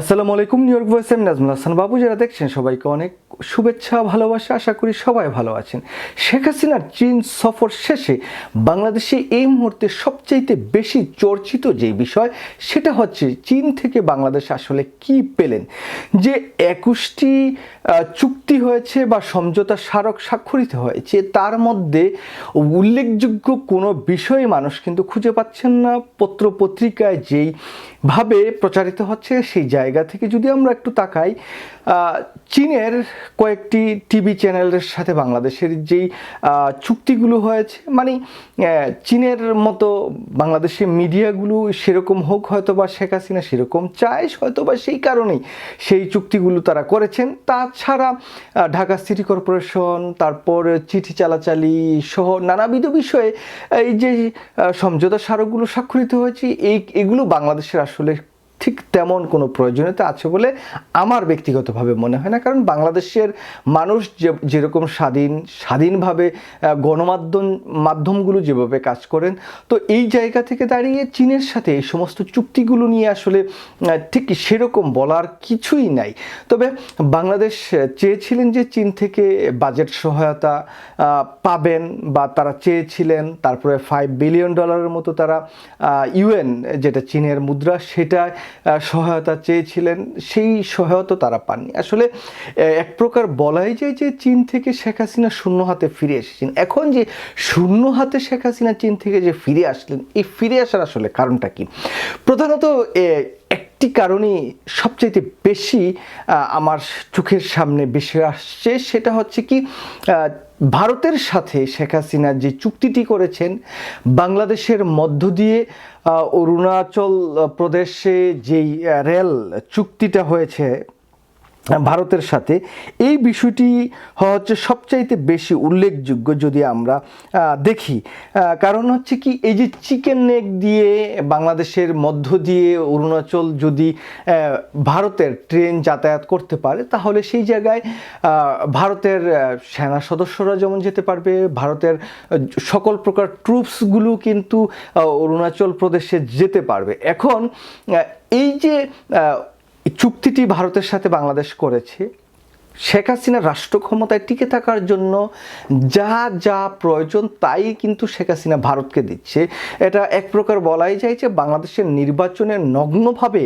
আসসালামু আলাইকুম new York voice আমি নাজমুল হাসান বাবু। যারা দেখছেন সবাইকে অনেক শুভেচ্ছা, ভালোবাসা, আশা করি সবাই ভালো আছেন। শেখ হাসিনার চীন সফর শেষে বাংলাদেশে এই মুহূর্তে সবচাইতে বেশি চর্চিত যে বিষয়, সেটা হচ্ছে চীন থেকে বাংলাদেশ আসলে কি পেলেন? যে একুশটি চুক্তি হয়েছে বা সমঝোতা স্মারক স্বাক্ষরিত হয়েছে, তার মধ্যে উল্লেখযোগ্য কোনো বিষয়ে মানুষ কিন্তু খুঁজে পাচ্ছেন না। পত্র পত্রিকায় যেই ভাবে প্রচারিত হচ্ছে, সেই জায়গা থেকে যদি আমরা একটু তাকাই চীনের কয়েকটি টিভি চ্যানেলের সাথে বাংলাদেশের যেই চুক্তিগুলো হয়েছে মানে চীনের মতো বাংলাদেশের মিডিয়াগুলো সেরকম হোক হয়তো বা শেখ হাসিনা সেরকম চায় হয়তো বা সেই কারণেই সেই চুক্তিগুলো তারা করেছেন। তাছাড়া ঢাকা সিটি কর্পোরেশন, তারপর চিঠি চালাচালি সহ নানাবিধ বিষয়ে এই যে সমঝোতা স্মারকগুলো স্বাক্ষরিত হয়েছে, এই, এগুলো বাংলাদেশের আসলে ঠিক তেমন কোনো প্রয়োজনীয়তা আছে বলে আমার ব্যক্তিগতভাবে মনে হয় না। কারণ বাংলাদেশের মানুষ যে, যেরকম স্বাধীন, স্বাধীনভাবে গণমাধ্যম, মাধ্যমগুলো যেভাবে কাজ করেন, তো এই জায়গা থেকে দাঁড়িয়ে চীনের সাথে এই সমস্ত চুক্তিগুলো নিয়ে আসলে ঠিক সেরকম বলার কিছুই নাই। তবে বাংলাদেশ চেয়েছিলেন যে চীন থেকে বাজেট সহায়তা পাবেন বা তারা চেয়েছিলেন, তারপরে ফাইভ বিলিয়ন ডলারের মতো তারা ইউএন, যেটা চীনের মুদ্রা, সেটা সহায়তা চেয়েছিলেন, সেই সহায়তা তারা পাননি। আসলে এক প্রকার বলাই যায় যে চীন থেকে শেখ হাসিনা শূন্য হাতে ফিরে এসেছেন। এখন যে শূন্য হাতে শেখ হাসিনা চীন থেকে যে ফিরে আসলেন, এই ফিরে আসার আসলে কারণটা কি? প্রধানত একটি কারণই সবচাইতে বেশি আমার চোখের সামনে বেশি আসছে, সেটা হচ্ছে কি ভারতের সাথে শেখ হাসিনা যে চুক্তিটি করেছেন, বাংলাদেশের মধ্য দিয়ে অরুণাচল প্রদেশে যেই রেল চুক্তিটা হয়েছে ভারতের সাথে। এই বিষয়টি হচ্ছে সবচাইতে বেশি উল্লেখযোগ্য যদি আমরা দেখি। কারণ হচ্ছে কি, এই যে চিকেন নেক দিয়ে বাংলাদেশের মধ্য দিয়ে অরুণাচল যদি ভারতের ট্রেন যাতায়াত করতে পারে, তাহলে সেই জায়গায় ভারতের সেনা সদস্যরা যেমন যেতে পারবে, ভারতের সকল প্রকার ট্রুপসগুলো কিন্তু অরুণাচল প্রদেশে যেতে পারবে। এখন এই যে চুক্তিটি ভারতের সাথে বাংলাদেশ করেছে। শেখ হাসিনা রাষ্ট্র ক্ষমতায় টিকে থাকার জন্য যা যা প্রয়োজন তাই কিন্তু শেখ হাসিনা ভারতকে দিচ্ছে। এটা এক প্রকার বলাই যায় যে বাংলাদেশের নির্বাচনে নগ্নভাবে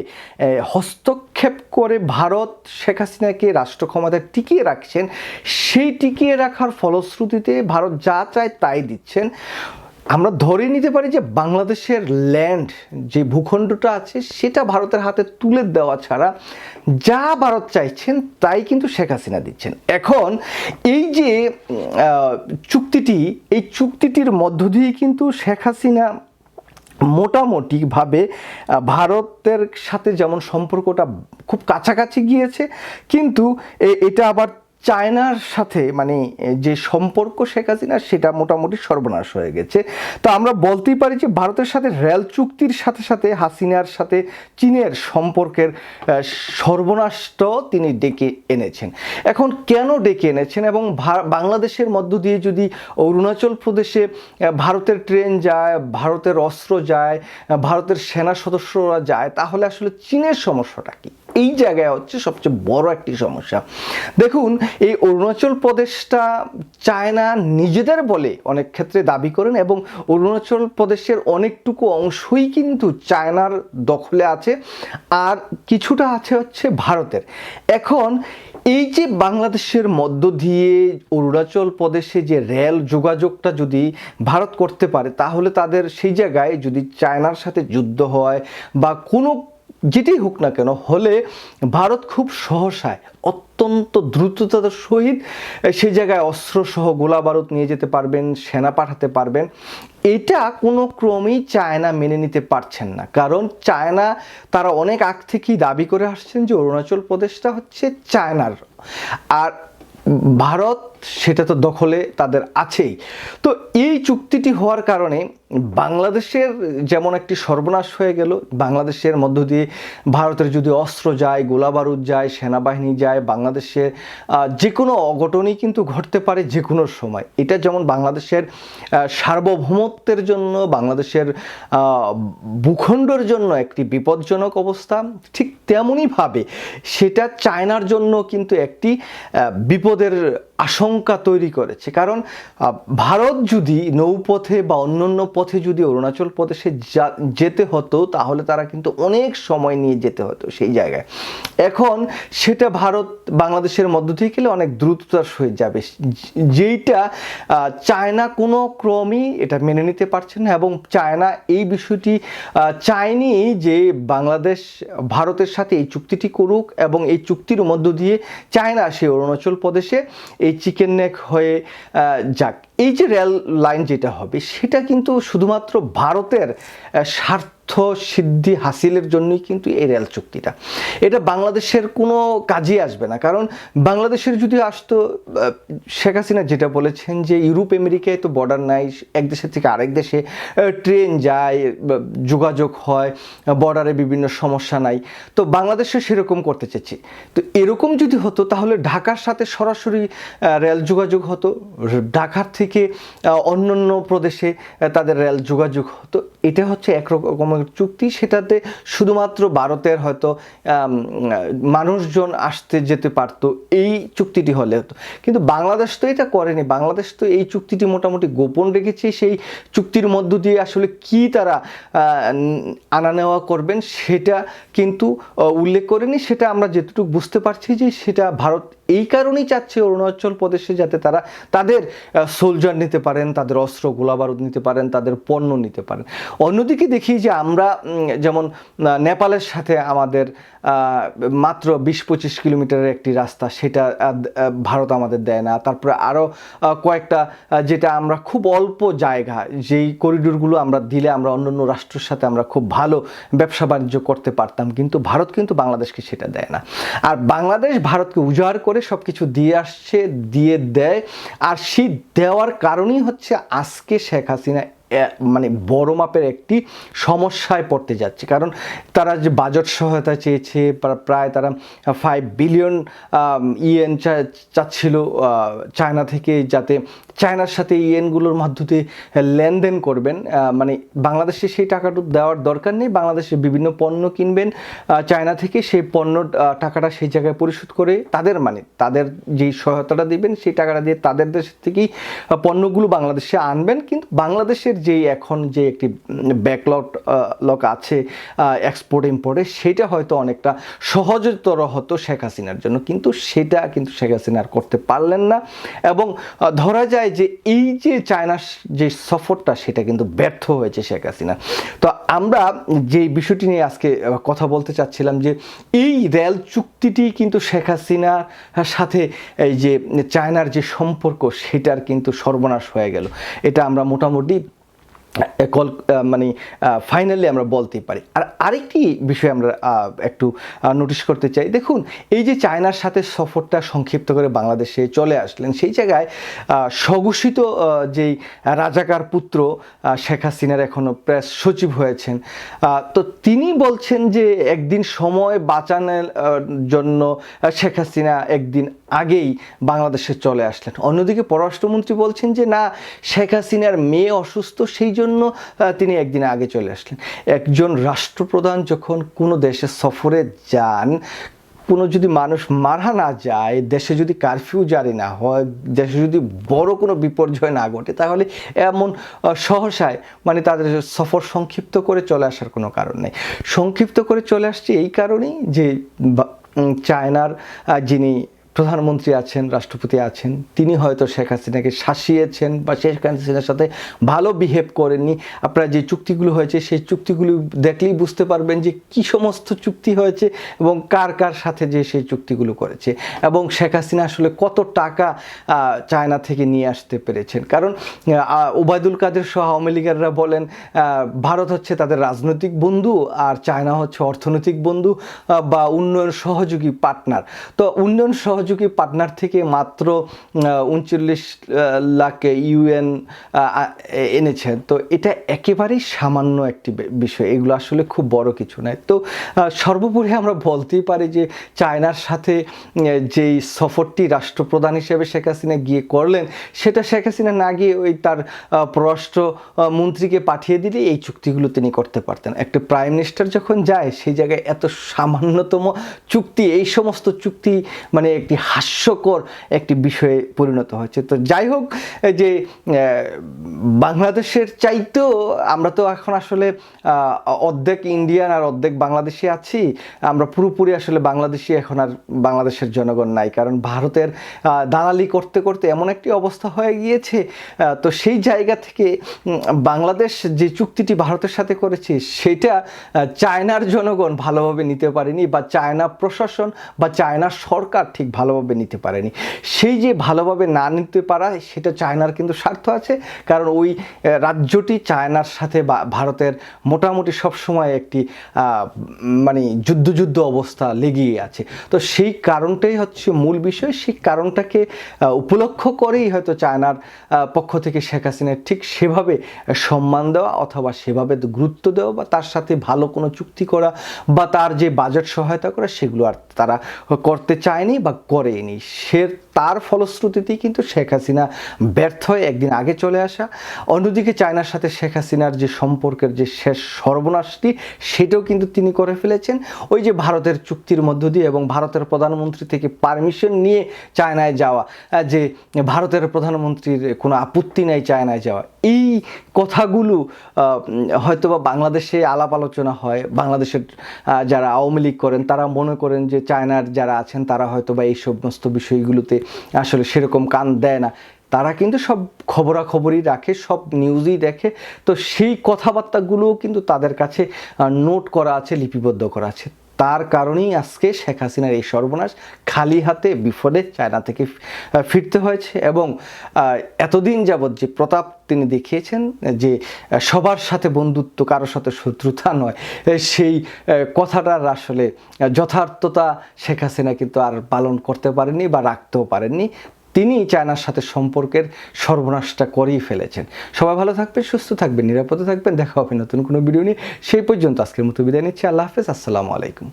হস্তক্ষেপ করে ভারত শেখ হাসিনাকে রাষ্ট্র ক্ষমতায় টিকিয়ে রাখছেন। সেই টিকিয়ে রাখার ফলশ্রুতিতে ভারত যা চায় তাই দিচ্ছেন। আমরা ধরে নিতে পারি যে বাংলাদেশের ল্যান্ড যে ভূখণ্ডটা আছে, সেটা ভারতের হাতে তুলে দেওয়া ছাড়া যা ভারত চাইছেন তাই কিন্তু শেখ হাসিনা দিচ্ছেন। এখন এই যে চুক্তিটি, এই চুক্তিটির মধ্য দিয়ে কিন্তু শেখ হাসিনা মোটামুটিভাবে ভারতের সাথে যেমন সম্পর্কটা খুব কাছাকাছি গিয়েছে, কিন্তু এটা আবার চায়নার সাথে মানে যে সম্পর্ক শেখ হাসিনা সেটা মোটামুটি সর্বনাশ হয়ে গেছে। তো আমরা বলতেই পারি যে ভারতের সাথে রেল চুক্তির সাথে সাথে হাসিনার সাথে চীনের সম্পর্কের আহ, সর্বনাশটাও তিনি ডেকে এনেছেন। এখন কেন ডেকে এনেছেন? এবং বাংলাদেশের মধ্য দিয়ে যদি অরুণাচল প্রদেশে ভারতের ট্রেন যায় ভারতের অস্ত্র যায় ভারতের সেনা সদস্যরা যায় তাহলে আসলে চীনের সমস্যাটা কি? এই জায়গায় হচ্ছে সবচেয়ে বড় একটি সমস্যা। দেখুন, এই অরুণাচল প্রদেশটা চায়না নিজেদের বলে অনেক ক্ষেত্রে দাবি করেন এবং অরুণাচল প্রদেশের অনেকটুকু অংশই কিন্তু চায়নার দখলে আছে আর কিছুটা আছে হচ্ছে ভারতের। এখন এই যে বাংলাদেশের মধ্য দিয়ে অরুণাচল প্রদেশে যে রেল যোগাযোগটা যদি ভারত করতে পারে, তাহলে তাদের সেই জায়গায় যদি চায়নার সাথে যুদ্ধ হয় বা কোনো যেটাই হোক না কেন, হলে ভারত খুব সহসায়, অত্যন্ত দ্রুততার সহিত সেই জায়গায় অস্ত্রসহ গোলা বারুদ নিয়ে যেতে পারবেন, সেনা পাঠাতে পারবেন। এটা কোনো ক্রমেই চায়না মেনে নিতে পারছেন না। কারণ চায়না, তারা অনেক আগ থেকেই দাবি করে আসছেন যে অরুণাচল প্রদেশটা হচ্ছে চায়নার। আর ভারত, সেটা তো দখলে তাদের আছেই। তো এই চুক্তিটি হওয়ার কারণে বাংলাদেশের যেমন একটি সর্বনাশ হয়ে গেল, বাংলাদেশের মধ্য দিয়ে ভারতের যদি অস্ত্র যায়, গোলাবারুদ যায়, সেনাবাহিনী যায় বাংলাদেশের যে কোনো অঘটনই কিন্তু ঘটতে পারে যে কোনো সময়। এটা যেমন বাংলাদেশের সার্বভৌমত্বের জন্য, বাংলাদেশের ভূখণ্ডের জন্য একটি বিপজ্জনক অবস্থা, ঠিক তেমনইভাবে সেটা চায়নার জন্য কিন্তু একটি বিপদের আশঙ্কা তৈরি করেছে। কারণ ভারত যদি নৌপথে বা অন্যান্য পথে যদি অরুণাচল প্রদেশে যেতে হতো, তাহলে তারা কিন্তু অনেক সময় নিয়ে যেতে হতো সেই জায়গায়। এখন সেটা ভারত, বাংলাদেশের মধ্য দিয়ে গেলে অনেক দ্রুততার হয়ে যাবে। যেইটা চায়না কোনো ক্রমই এটা মেনে নিতে পারছে না এবং চায়না এই বিষয়টি চায়নি যে বাংলাদেশ, ভারতের সাথে এই চুক্তিটি করুক এবং এই চুক্তির মধ্য দিয়ে চায়না সে অরুণাচল প্রদেশে এই চিকেন নেক হয়ে যাক। এই যে রেল লাইন যেটা হবে, সেটা কিন্তু শুধুমাত্র ভারতের স্বার্থ সিদ্ধি হাসিলের জন্যই কিন্তু এই রেল চুক্তিটা। এটা বাংলাদেশের কোনো কাজে আসবে না। কারণ বাংলাদেশের যদি আসতো শেখ হাসিনা যেটা বলেছেন যে ইউরোপ, আমেরিকায় তো বর্ডার নাই, এক দেশের থেকে আরেক দেশে ট্রেন যায় যোগাযোগ হয় বর্ডারে বিভিন্ন সমস্যা নাই। তো বাংলাদেশে সেরকম করতে চেয়েছি। তো এরকম যদি হতো, তাহলে ঢাকার সাথে সরাসরি রেল যোগাযোগ হতো। ঢাকার থেকে আহ, অন্যান্য প্রদেশে তাদের রেল যোগাযোগ হতো এটা হচ্ছে একরকমের চুক্তি। সেটাতে শুধুমাত্র ভারতের হয়তো মানুষজন আসতে যেতে পারতো এই চুক্তিটি হলে। হতো কিন্তু বাংলাদেশ তো এটা করেনি। বাংলাদেশ তো এই চুক্তিটি মোটামুটি গোপন রেখেছে। সেই চুক্তির মধ্য দিয়ে আসলে কি তারা আনা নেওয়া করবেন সেটা কিন্তু উল্লেখ করেনি। সেটা আমরা যেটুকু বুঝতে পারছি যে সেটা ভারত এই কারণেই চাচ্ছে অরুণাচল প্রদেশে যাতে তারা তাদের সোলজার নিতে পারেন, তাদের অস্ত্র, গোলাবারুদ নিতে পারেন, তাদের পণ্য নিতে পারেন। অন্যদিকে দেখি যে আমরা যেমন নেপালের সাথে আমাদের মাত্র বিশ পঁচিশ কিলোমিটারের একটি রাস্তা, সেটা ভারত আমাদের দেয় না। তারপরে আরও কয়েকটা যেটা আমরা খুব অল্প জায়গা, যেই করিডোরগুলো আমরা দিলে আমরা অন্য অন্য রাষ্ট্রের সাথে আমরা খুব ভালো ব্যবসা বাণিজ্য করতে পারতাম, কিন্তু ভারত কিন্তু বাংলাদেশকে সেটা দেয় না। আর বাংলাদেশ ভারতকে উজাড় করে সব কিছু দিয়ে আসছে, দিয়ে দেয়, আর সেই দেওয়ার কারণেই হচ্ছে আজকে শেখ হাসিনা মানে বড় মাপের একটি সমস্যায় পড়তে যাচ্ছে। কারণ তারা যে বাজেট সহায়তা চেয়েছে প্রায় তারা ফাইভ বিলিয়ন ইয়েন চাচ্ছিল চায়না থেকে যাতে চায়নার সাথে ইয়েনগুলোর মাধ্যমে লেনদেন করবেন মানে বাংলাদেশে সেই টাকাটা দেওয়ার দরকার নেই, বাংলাদেশে বিভিন্ন পণ্য কিনবেন চায়না থেকে সেই পণ্য টাকাটা সেই জায়গায় পরিশোধ করে তাদের মানে তাদের যেই সহায়তাটা দিবেন, সেই টাকাটা দিয়ে তাদের দেশ থেকেই পণ্যগুলো বাংলাদেশে আনবেন। কিন্তু বাংলাদেশের যেই এখন যে একটি ব্যাকলট লক আছে এক্সপোর্ট ইম্পোর্টে সেটা হয়তো অনেকটা সহজতর হতো শেখ হাসিনার জন্য। কিন্তু সেটা কিন্তু শেখ হাসিনা আর করতে পারলেন না। এবং ধরা যায় যে এই যে চায়নার যে সফরটা, সেটা কিন্তু ব্যর্থ হয়েছে শেখ হাসিনা। তো আমরা যে বিষয়টি নিয়ে আজকে কথা বলতে চাচ্ছিলাম যে এই রেল চুক্তিটি কিন্তু শেখ হাসিনার সাথে এই যে চায়নার যে সম্পর্ক, সেটার কিন্তু সর্বনাশ হয়ে গেল। এটা আমরা মোটামুটি কল মানে ফাইনালি আমরা বলতেই পারি। আর আরেকটি বিষয় আমরা একটু নোটিশ করতে চাই। দেখুন, এই যে চায়নার সাথে সফরটা সংক্ষিপ্ত করে বাংলাদেশে চলে আসলেন, সেই জায়গায় স্বঘোষিত যেই রাজাকার পুত্র শেখ হাসিনার এখনও প্রেস সচিব হয়েছেন তো তিনি বলছেন যে একদিন সময় বাঁচানোর জন্য শেখ হাসিনা একদিন আগেই বাংলাদেশে চলে আসলেন। অন্যদিকে পররাষ্ট্রমন্ত্রী বলছেন যে, না, শেখ হাসিনার মেয়ে অসুস্থ, সেই জন্য তিনি একদিন আগে চলে আসলেন। একজন রাষ্ট্রপ্রধান যখন কোনো দেশে সফরে যান, কোনো যদি মানুষ মারা না যায়, দেশে যদি কারফিউ জারি না হয়, দেশে যদি বড় কোনো বিপর্যয় না ঘটে, তাহলে এমন সহসায় মানে তাদের সফর সংক্ষিপ্ত করে চলে আসার কোনো কারণ নেই। সংক্ষিপ্ত করে চলে আসছে এই কারণেই যে চায়নার যিনি প্রধানমন্ত্রী আছেন, রাষ্ট্রপতি আছেন, তিনি হয়তো শেখ হাসিনাকে শাসিয়েছেন বা শেখ হাসিনার সাথে ভালো বিহেভ করেননি। আপনারা যে চুক্তিগুলো হয়েছে, সেই চুক্তিগুলো দেখলেই বুঝতে পারবেন যে কি সমস্ত চুক্তি হয়েছে এবং কার কার সাথে যে সেই চুক্তিগুলো করেছে। এবং শেখ হাসিনা আসলে কত টাকা চায়না থেকে নিয়ে আসতে পেরেছেন। কারণ ওবায়দুল কাদের সহ আওয়ামী লীগাররা বলেন ভারত হচ্ছে তাদের রাজনৈতিক বন্ধু আর চায়না হচ্ছে অর্থনৈতিক বন্ধু বা উন্নয়ন সহযোগী পার্টনার। তো উন্নয়ন সহযোগী সহযোগী পার্টনার থেকে মাত্র উনচল্লিশ লাখ ইউএন এনেছেন তো এটা একেবারেই সামান্য একটি বিষয়। এগুলো আসলে খুব বড় কিছু নয়। তো সর্বোপরি আমরা বলতেই পারি যে চায়নার সাথে যেই সফরটি রাষ্ট্রপ্রধান হিসেবে শেখ হাসিনা গিয়ে করলেন, সেটা শেখ হাসিনা না গিয়ে ওই তার পররাষ্ট্র মন্ত্রীকে পাঠিয়ে দিলে এই চুক্তিগুলো তিনি করতে পারতেন। একটা প্রাইম মিনিস্টার যখন যায়, সেই জায়গায় এত সামান্যতম চুক্তি, এই সমস্ত চুক্তি মানে একটি হাস্যকর একটি বিষয়ে পরিণত হয়েছে তো যাই হোক যে বাংলাদেশের চাইতেও আমরা তো এখন আসলে অর্ধেক ইন্ডিয়ান আর অর্ধেক বাংলাদেশি আছি। আমরা পুরোপুরি আসলে বাংলাদেশি এখন আর বাংলাদেশের জনগণ নাই। কারণ ভারতের দালালি করতে করতে এমন একটি অবস্থা হয়ে গিয়েছে তো সেই জায়গা থেকে বাংলাদেশ যে চুক্তিটি ভারতের সাথে করেছে, সেটা চায়নার জনগণ ভালোভাবে নিতে পারেনি বা চায়না প্রশাসন বা চায়না সরকার ঠিক ভালোভাবে নিতে পারেনি। সেই যে ভালোভাবে না নিতে পারা, সেটা চায়নার কিন্তু স্বার্থ আছে। কারণ ওই রাজ্যটি চায়নার সাথে ভারতের মোটামুটি সবসময় একটি মানে যুদ্ধ যুদ্ধ অবস্থা লেগেই আছে। তো সেই কারণটাই হচ্ছে মূল বিষয়। সেই কারণটাকে উপলক্ষ করেই হয়তো চায়নার পক্ষ থেকে শেখ হাসিনার ঠিক সেভাবে সম্মান দেওয়া অথবা সেভাবে গুরুত্ব দেওয়া বা তার সাথে ভালো কোনো চুক্তি করা বা তার যে বাজেট সহায়তা করা, সেগুলো আর তারা করতে চায়নি বা করেনি। সে তার ফলশ্রুতিতেই কিন্তু শেখ হাসিনা ব্যর্থ হয়ে একদিন আগে চলে আসা। অন্যদিকে চায়নার সাথে শেখ হাসিনার যে সম্পর্কের যে শেষ সর্বনাশটি সেটাও কিন্তু তিনি করে ফেলেছেন। ওই যে ভারতের চুক্তির মধ্য দিয়ে এবং ভারতের প্রধানমন্ত্রী থেকে পারমিশন নিয়ে চায়নায় যাওয়া যে ভারতের প্রধানমন্ত্রীর কোনো আপত্তি নাই চায়নায় যাওয়া এই কথাগুলো আহ, হয়তো বা বাংলাদেশে আলাপ আলোচনা হয় বাংলাদেশের যারা আওয়ামী লীগ করেন তারা মনে করেন যে চায়নার যারা আছেন তারা হয়তো বা এই সমস্ত বিষয়গুলোতে আসলে সেরকম কান দেয় না। তারা কিন্তু সব খবরাখবরই রাখে, সব নিউজই দেখে। তো সেই কথাবার্তাগুলোও কিন্তু তাদের কাছে নোট করা আছে, লিপিবদ্ধ করা আছে। তার কারণেই আজকে শেখ হাসিনার এই সর্বনাশ খালি হাতে বিফলে চায়না থেকে ফিরতে হয়েছে এবং এতদিন যাবৎ যে প্রতাপ তিনি দেখিয়েছেন যে সবার সাথে বন্ধুত্ব, কারোর সাথে শত্রুতা নয় সেই কথাটার আসলে যথার্থতা শেখ হাসিনা কিন্তু আর পালন করতে পারেননি বা রাখতেও পারেননি। তিনি চায়নার সাথে সম্পর্কের সর্বনাশটা করেই ফেলেছেন। সবাই ভালো থাকবেন, সুস্থ থাকবেন, নিরাপদে থাকবেন, দেখা হবে নতুন কোনো ভিডিও নিয়ে। সেই পর্যন্ত আজকের মতো বিদায় নিচ্ছি। আল্লাহ হাফেজ, আসসালামু আলাইকুম।